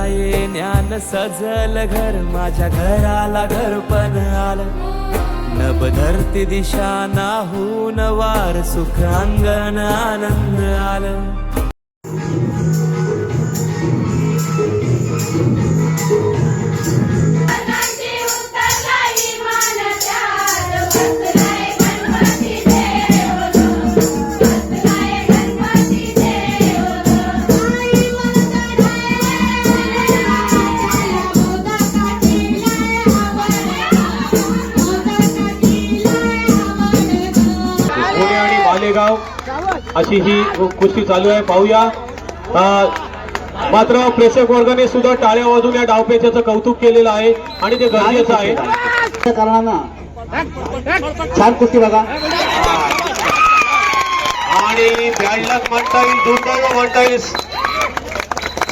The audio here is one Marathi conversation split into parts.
तुझ्या येण्यान सजल घर माझ्या घराला घर पण आलं. नभ धरती दिशा नाहून वार सुख अंगण आनंद आलं. अशी ही कुस्ती चालू आहे. पाहूया. मात्र प्रेक्षक वर्गाने सुद्धा टाळ्या वाजून या डावपेचाचं कौतुक केलेलं आहे आणि ते गरजेचं आहे. कारणानं छान कुस्ती बघा. आणि म्हणता येईल दुर्दैव म्हणता येईल.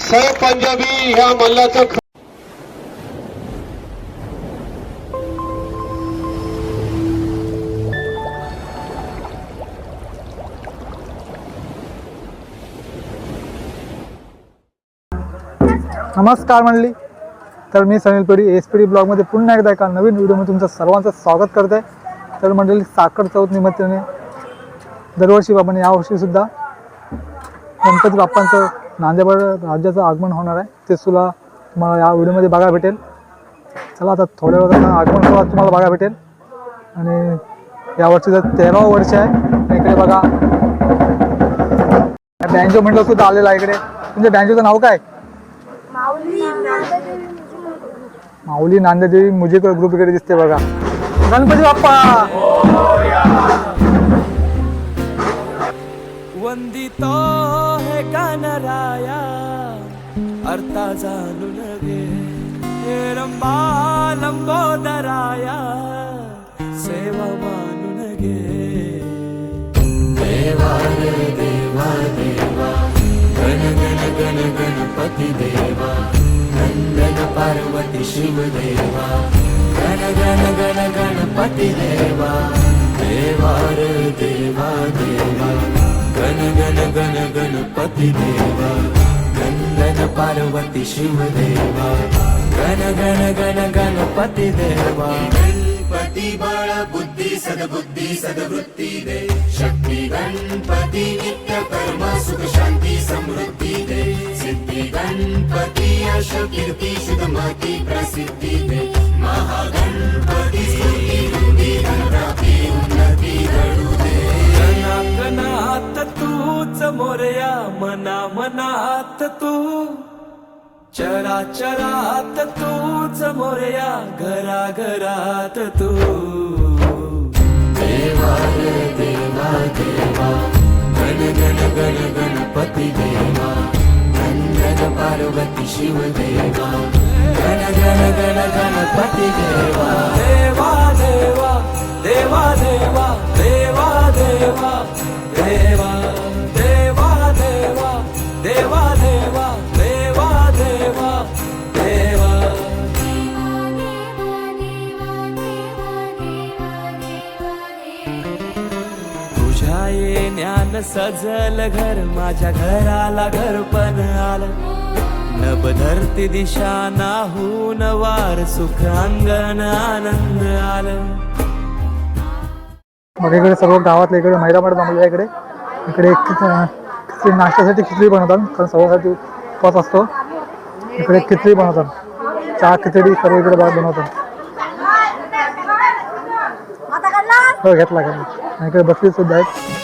सैफ पंजाबी ह्या मल्लाचं नमस्कार मंडळी. तर मी सनील पेढी एस पी डी ब्लॉगमध्ये पुन्हा एकदा एका नवीन व्हिडिओमध्ये तुमचं सर्वांचं स्वागत करत आहे तर मंडळी साखर चौथ निमित्ताने दरवर्षी बाबा यावर्षीसुद्धा गणपती बाप्पांचं नांदेड राज्याचं आगमन होणार आहे. ते सुद्धा तुम्हाला या व्हिडिओमध्ये बघायला भेटेल. चला आता थोड्या वेळात आगमन सुद्धा तुम्हाला बघायला भेटेल. आणि यावर्षी जर तेरावं वर्ष आहे. इकडे बघा. बँजो म्हटलं सुद्धा आलेलं आहे इकडे. तुमच्या बँजोचं नाव काय? माऊली नांदेदेवी मुजिकर ग्रुप इकडे दिसते बघा. गणपती बाप्पा! वंदितो हे गणराया अर्था जाणून घे. हे रंबा लंबोदराया सेवा मानून घे. देवा रे देवा देवा. गण गण गण गणपती देवा नंदन पार्वती शिव देवा गण गण गण गणपती देवा। देवा देवा देवा गण गण गण गणपती देवा नंदन पार्वती शिव देवा गण गण गण गणपती देवा गणपती बळ बुद्धी सद्बुद्धी सद्वृत्ती दे शक्ती गणपती नित्य कर्म सुख शांती समृद्धी दे सिद्धी गणपती यश कीर्ती शुभमती प्रसिद्धी दे महागणपती स्तुती रुंदी धनप्राप्ती उन्नती घडू दे तूच मोरया मना मनात तू चरा चरात तूच मोरया घरा घरात तू देवा रे देवा देवा गण गण गण गणपती देवा नंदन पार्वती शिव देवा गण गण गण गणपती देवा देवा देवा देवा देवा देवा देवा देवा देवा देवा देवा सजल घर माझ्या घराला घर पण आलं. नभ धरती दिशा नाहून वार सुख अंगण आनंद आलं. मग इकडे सर्व गावातल्या इकडे महिला पण जमले इकडे. इकडे खिचडी नाश्त्यासाठी खिचडी बनवतात. कारण सर्वांसाठी उपवास असतो. इकडे खिचडी बनवतात. चहा खिचडी सर्व इकडे बनवतात. हो घेतला घेतला. इकडे बसली सुद्धा आहेत.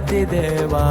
ಪತಿದೇವಾ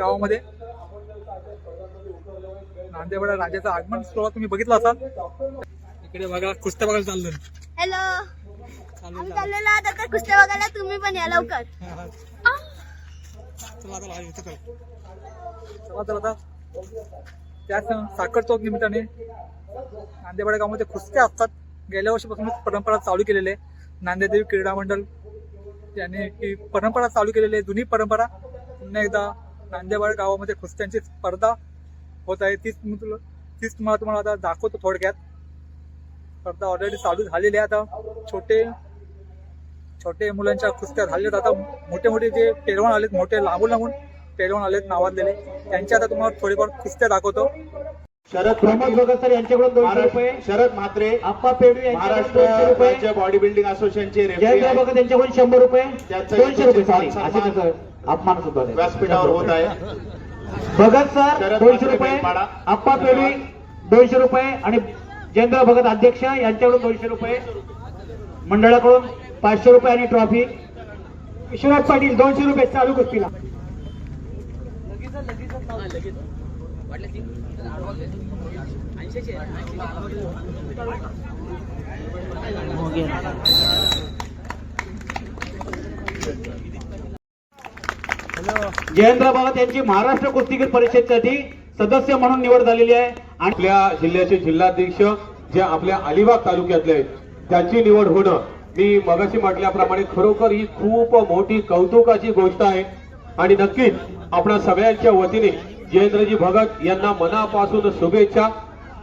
गावामध्ये? नांदेवाडा राजाचं आगमन सोहळा तुम्ही बघितला असाल? इकडे बघा कुस्त्या बघायला चाललं हॅलो आम्ही चाललेलो आता कुस्त्या बघायला तुम्ही पण या लवकर. चला आता बाहेर येतो चला. चला तर आता. त्याच साखर चौक निमित्ताने नांदेवाडा गावामध्ये कुस्त्या असतात. गेल्या वर्षीपासूनच परंपरा चालू केलेली आहे. नांदेदेवी क्रीडा मंडळ यांनी ही परंपरा चालू केलेली आहे जुनी परंपरा. पुन्हा एकदा नांदेवाडा गावामध्ये कुस्त्यांची स्पर्धा होत आहे. तीच मी तुला तीच तुम्हाला तुम्हाला आता दाखवतो थोडक्यात. स्पर्धा ऑलरेडी चालू झालेली आहे आता. छोटे छोटे मुलांच्या कुस्त्या झालेत आता मोठे मोठे जे पेलवान आलेत मोठे लांबून लांबून पेलवान आलेत नावाजलेले त्यांच्या आता तुम्हाला थोडीफार कुस्त्या दाखवतो. शरद प्रमोद भगत सर यांच्याकडून दोनशे रुपये. शरद म्हात्रे. आप्पा पेडू यांच्याकडून महाराष्ट्र रुपये. बॉडी बिल्डिंग असोसिएशनचे. भगत यांच्याकडून शंभर रुपये. दोनशे रुपये अपमान सुद्धा. व्यासपीठावर होत आहे. भगत सर दोनशे रुपये. आप्पा पेडवी दोनशे रुपये आणि जयेंद्र भगत अध्यक्ष यांच्याकडून दोनशे रुपये. मंडळाकडून पाचशे रुपये आणि ट्रॉफी. विश्वनाथ पाटील दोनशे रुपये चालू कुस्तीला. जयेंद्र भगत यांची महाराष्ट्र कुस्तीगीर परिषदेसाठी सदस्य म्हणून निवड झालेली आहे. आणि आपल्या जिल्ह्याचे जिल्हाध्यक्ष जे आपल्या अलिबाग तालुक्यातले आहेत त्यांची निवड होणं मी मगाशी म्हटल्याप्रमाणे खरोखर ही खूप मोठी कौतुकाची गोष्ट आहे. आणि नक्कीच आपल्या सगळ्यांच्या वतीने जयेंद्रजी भगत यांना मनापासून शुभेच्छा.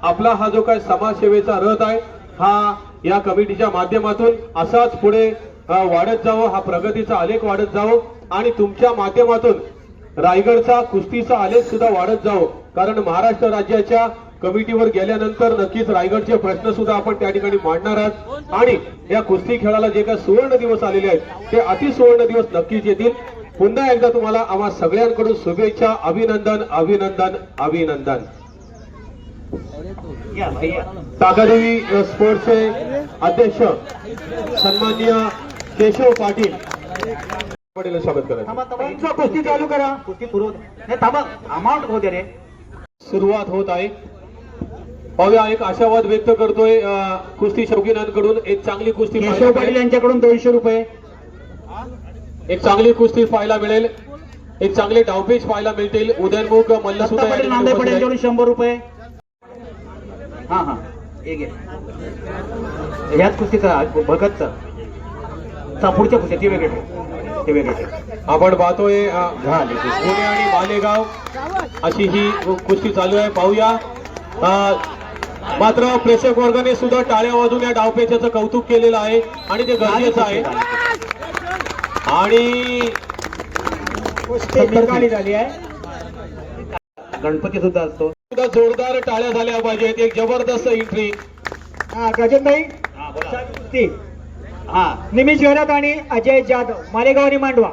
आपला हा जो काय समाजसेवेचा रथ आहे हा या कमिटीच्या माध्यमातून असाच पुढे वाढत जावं हा प्रगतीचा आलेख वाढत जावं. आणि तुमच्या माध्यमातून रायगडचा कुस्तीचा आलेख सुद्धा वाढत जावं. कारण महाराष्ट्र राज्याच्या कमिटीवर गेल्यानंतर नक्कीच रायगडचे प्रश्न सुद्धा आपण त्या ठिकाणी मांडणार आहात. आणि या कुस्ती खेळाला जे काही सुवर्ण दिवस आलेले आहेत ते अति सुवर्ण दिवस नक्कीच येतील. पुन्हा एकदा तुम्हाला आम्हा सगळ्यांकडून शुभेच्छा अभिनंदन अभिनंदन अभिनंदन. तागादेवी स्पोर्ट्सचे अध्यक्ष सन्माननीय केशव पाटील. पाटील स्वागत कुस्ती चालू करा. कुस्ती पुरवत नाही थांबा. अमाऊंट दे रे. सुरुवात होत आहे. पाहूया एक आशावाद व्यक्त करतोय कुस्ती शौकीनांकडून. एक चांगली कुस्ती केशव पाटील. यांच्याकडून दोनशे रुपये. एक चांगली कुस्ती पाहायला मिळेल. एक चांगले डावपेच पाहायला मिळतील. उदयनमुख मल्ल सुद्धा पाटील. यांच्याकडून शंभर रुपये. हा हा. एक ह्याच कुस्तीचा भगतचा. पुढच्या कुस्त्या ते वेगळे. वेगळे. आपण पाहतोय. पुणे आणि मालेगाव अशी ही कुस्ती चालू आहे. पाहूया. मात्र प्रेक्षक वर्गाने सुद्धा टाळ्या वाजून या डावपेच्याचं कौतुक केलेलं आहे आणि ते गरजेचं आहे. आणि झाली आहे. गणपती सुद्धा असतो. सुद्धा जोरदार टाळ्या झाल्या पाहिजेत. एक जबरदस्त एंट्री हा कुस्ती. हा निमिष घरात आणि अजय जाधव मालेगाव आणि मांडवा.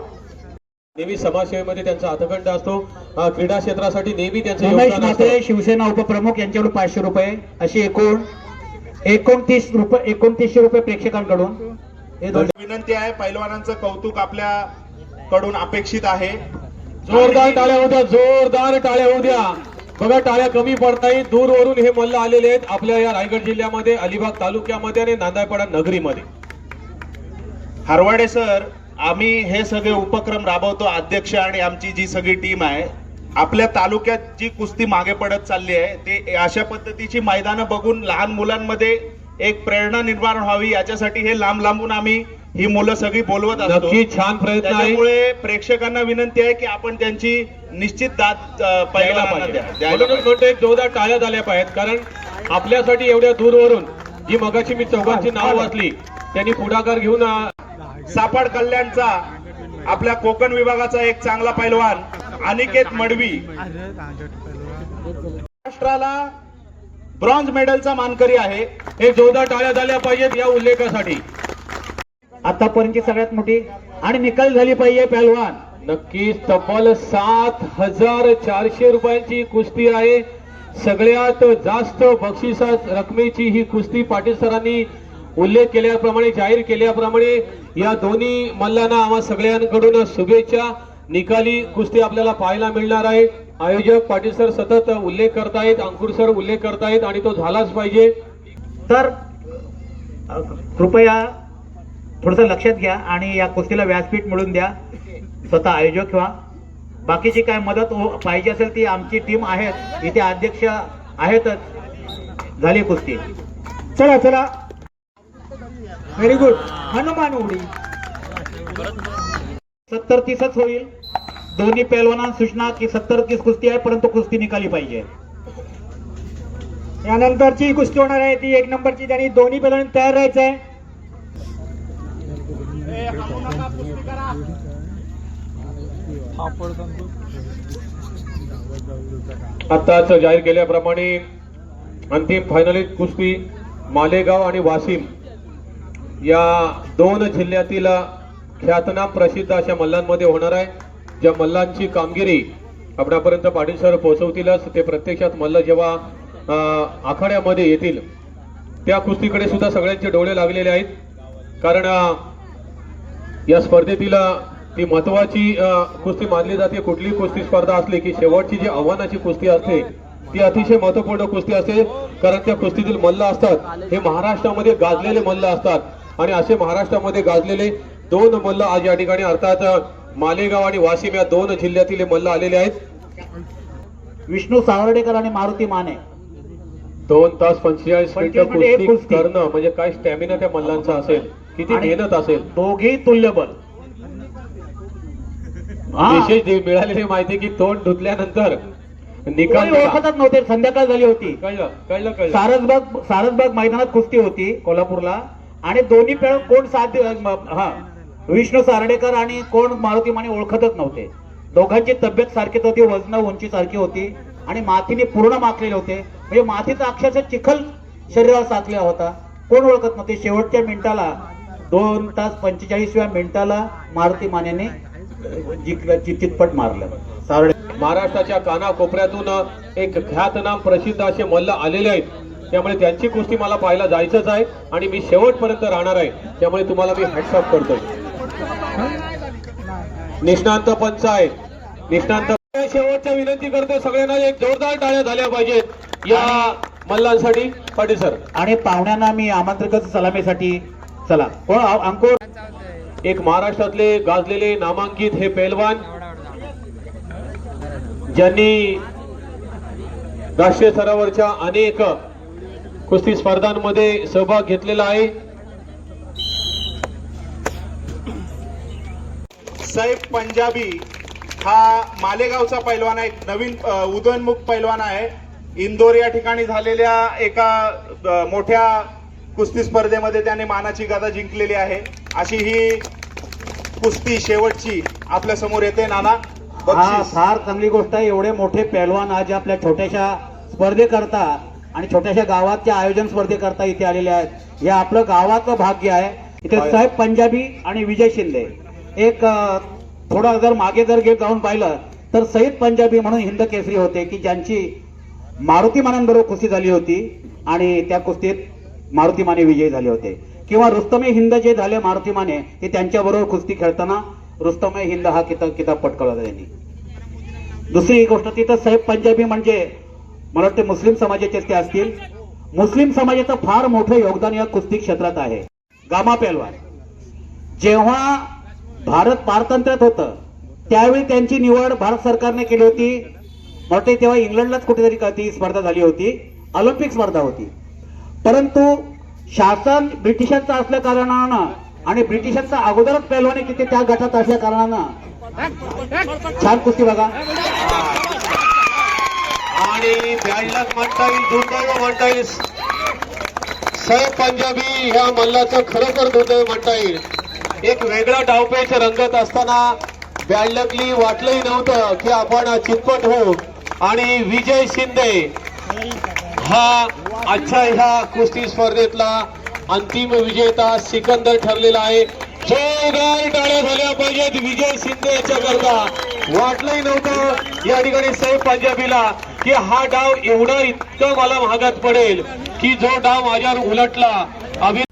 नेहमी समाजसेवेमध्ये त्यांचा हातखंड असतो. क्रीडा क्षेत्रासाठी नेहमी त्यांचं शिवसेना उपप्रमुख यांच्याकडून पाचशे रुपये अशी एकूण एकोणतीस रुपये एकोणतीसशे रुपये प्रेक्षकांकडून. हे दोन विनंती आहे पैलवानांचं कौतुक आपल्या कडून अपेक्षित आहे. जोरदार टाळ्या होऊ द्या जोरदार टाळ्या होऊ द्या बघा टाळ्या कमी पडतायत दूरवरून हे मल्ल आलेले आहेत आपल्या या रायगड जिल्ह्यामध्ये अलिबाग तालुक्यामध्ये आणि नांदायपाडा नगरीमध्ये. हरवाडे सर आम्ही हे सगळे उपक्रम राबवतो अध्यक्ष आणि आमची जी सगळी टीम आहे. आपल्या तालुक्यात जी कुस्ती मागे पडत चालली आहे ते अशा पद्धतीची मैदानं बघून लहान मुलांमध्ये एक प्रेरणा निर्माण व्हावी याच्यासाठी हे लांब लांबून आम्ही ही मुलं सगळी बोलवत असतो. छान प्रयत्न आहे. त्याच्यामुळे प्रेक्षकांना विनंती आहे की आपण त्यांची निश्चित दाद पहिल्यांदा पाहिजे. जोरदार टाळ्या झाल्या पाहिजेत कारण आपल्यासाठी एवढ्या दूरवरून जी मगाची मी चौघांची नाव वाचली त्यांनी पुढाकार घेऊन सापड कल्याणचा आपल्या कोकण विभागाचा एक चांगला पैलवान अनिकेत मडवी. महाराष्ट्राला ब्रॉन्झ मेडलचा मानकरी आहे. एक जोरदार टाळ्या झाल्या पाहिजेत या उल्लेखासाठी. आतापर्यंतची सगळ्यात मोठी आणि निकाल झाली पाहिजे पहलवान नक्कीच तब्बल सात हजार चारशे रुपयांची कुस्ती आहे. सगळ्यात जास्त बक्षिसा रकमेची ही कुस्ती पाटील सरांनी उल्लेख केल्याप्रमाणे जाहीर केल्याप्रमाणे या दोन्ही मल्लांना आम्हा सगळ्यांकडून शुभेच्छा. निकाली कुस्ती आपल्याला पाहायला मिळणार आहे. आयोजक पाटील सर सतत उल्लेख करतायत अंकुर सर उल्लेख करतायत आणि तो झालाच पाहिजे. तर कृपया थोडंसं लक्षात घ्या आणि या कुस्तीला व्यासपीठ मिळून द्या. स्वतः आयोजक व्हा. बाकीची काय मदत हो- पाहिजे असेल ती आमची टीम आहेत इथे अध्यक्ष आहेतच. झाली कुस्ती. चला चला. व्हेरी गुड हनुमान उडी. सत्तर तीसच होईल. दोन्ही पैलवानां सूचना की सत्तर तीस कुस्ती आहे परंतु कुस्ती निकाली पाहिजे. यानंतरची कुस्ती होणार आहे ती एक नंबरची त्यांनी दोन्ही पैलवान तयार राहायचं आहे. आताच जाहीर केल्याप्रमाणे अंतिम फायनलिस्ट कुस्ती मालेगाव आणि वाशिम या दोन जिल्ह्यातील ख्यातनाम प्रसिद्ध अशा मल्लांमध्ये होणार आहे. ज्या मल्लांची कामगिरी आपणापर्यंत पाटील सर पोहोचवतीलच. ते प्रत्यक्षात मल्ल जेव्हा आखाड्यामध्ये येतील त्या कुस्तीकडे सुद्धा सगळ्यांचे डोळे लागलेले आहेत. कारण या स्पर्धेतील ती महत्वाची कुस्ती मानली जाते. कुठलीही कुस्ती स्पर्धा असली की शेवटची जी आव्हानाची कुस्ती असते ती अतिशय महत्त्वपूर्ण कुस्ती असते. कारण त्या कुस्तीतील मल्ल असतात. हे महाराष्ट्रामध्ये गाजलेले मल्ल असतात. आणि असे महाराष्ट्रामध्ये गाजलेले दोन मल्ल आज या ठिकाणी अर्थात मालेगाव आणि वाशिम या दोन जिल्ह्यातील मल्ल आलेले आहेत. विष्णू सावर्डेकर आणि मारुती माने. दोन तास पंचेचाळीस मिनिटं 25 मिनिटं एक कुस्ती कुस्ती. करणं म्हणजे काय स्टॅमिना त्या मल्लांचा असेल? किती मेहनत असेल? दोघी तुल्यबल. विशेष मिळालेली माहिती की तोंड धुतल्यानंतर निकाल ओळखतच नव्हते संध्याकाळ झाली होती. कळलं कळलं कळलं. सारसबाग सारसबाग मैदानात कुस्ती होती कोल्हापूरला. आणि दोन्ही पेळ कोण साथ हा विष्णू सारडेकर आणि कोण मारुती माने ओळखतच नव्हते. दोघांची तब्येत सारखीच होती वजन उंची सारखी होती आणि मातीने पूर्ण माखलेले होते. म्हणजे मातीचा अक्षरशः चिखल शरीरावर साचलेला होता. कोण ओळखत नव्हते? शेवटच्या मिनिटाला दोन तास पंचेचाळीसव्या मिनिटाला मारुती मानेने चितपट मारलं. सारडे महाराष्ट्राच्या कानाकोपऱ्यातून एक ख्यातनाम प्रसिद्ध असे मल्ल आलेले आहेत. त्यामुळे त्यांची कुस्ती मला पाहायला जायचंच आहे आणि मी शेवटपर्यंत राहणार आहे. त्यामुळे तुम्हाला मी हॅट्सअप करतोय. निष्णांत पंच आहे निष्णांत शेवटच्या विनंती करते सगळ्यांना एक जोरदार टाळ्या झाल्या पाहिजेत. या मल्लांसाठी. पाटील सर. आणि पाहुण्यांना मी आमंत्रित सलामीसाठी चला. कोण? अंकुर. एक महाराष्ट्रातले गाजलेले नामांकित हे पैलवान ज्यांनी राष्ट्रीय स्तरावरच्या अनेक कुस्ती स्पर्धांमध्ये सहभाग घेतलेला आहे. सैफ पंजाबी हा मालेगावचा पैलवान आहे. एक नवीन उदयोन्मुख पैलवान आहे. इंदोर या ठिकाणी झालेल्या एका मोठ्या कुस्ती स्पर्धेमध्ये त्याने मानाची गदा जिंकलेली आहे. अशी ही कुस्ती शेवटची आपल्यासमोर येते नाना. हा फार चांगली गोष्ट आहे. एवढे मोठे पैलवान आज आपल्या छोट्याशा स्पर्धेकरता आणि छोट्याशा गावाच्या आयोजन स्पर्धेकरता इथे आलेले आहेत. हे आपलं गावाचं भाग्य आहे. इथे साहेब पंजाबी आणि विजय शिंदे. एक थोडा जर मागे जर घेत जाऊन पाहिलं तर सईद पंजाबी म्हणून हिंद केसरी होते की ज्यांची मारुती मानांबरोबर कुस्ती झाली होती आणि त्या कुस्तीत मारुती माने विजयी झाले होते. किंवा रुस्तमे हिंद जे झाले मारुती माने हे त्यांच्याबरोबर कुस्ती खेळताना रुस्तमे हिंद हा किताब किताब पटकावला त्यांनी. दुसरी गोष्ट तिथं साहेब पंजाबी म्हणजे मला वाटते मुस्लिम समाजाचे ते असतील. मुस्लिम समाजाचं फार मोठं योगदान या कुस्ती क्षेत्रात आहे. गामा पेलवान जेव्हा भारत पारतंत्र्यात होतं त्यावेळी त्यांची निवड भारत सरकारने केली होती. वाटते तेव्हा इंग्लंडलाच कुठेतरी ती स्पर्धा झाली होती. ऑलिम्पिक स्पर्धा होती. परंतु शासन ब्रिटिशांचं असल्या कारणानं आणि ब्रिटिशांचा अगोदरच पैलवाने तिथे त्या गटात असल्या कारणानं. छान कुस्ती बघा. आणि ब्याण्णव म्हणता येईल दुर्दैव म्हणता येईल सह पंजाबी ह्या मल्लाचं खरोखर दुर्दैव म्हणता येईल एक वेगळा डावपेच रंगत असताना बॅडलकली वाटलंही नव्हतं की आपण चितपट होऊ. आणि विजय शिंदे हा आजच्या ह्या कुस्ती स्पर्धेतला अंतिम विजेता सिकंदर ठरलेला आहे. जोरदार टाळ्या झाल्या पाहिजेत विजय शिंदे याच्याकरता. वाटलंही नव्हतं या ठिकाणी साहेब पंजाबीला. की हा डाव एवढा इतकं मला महागात पडेल की जो डाव माझ्यावर उलटला. अभि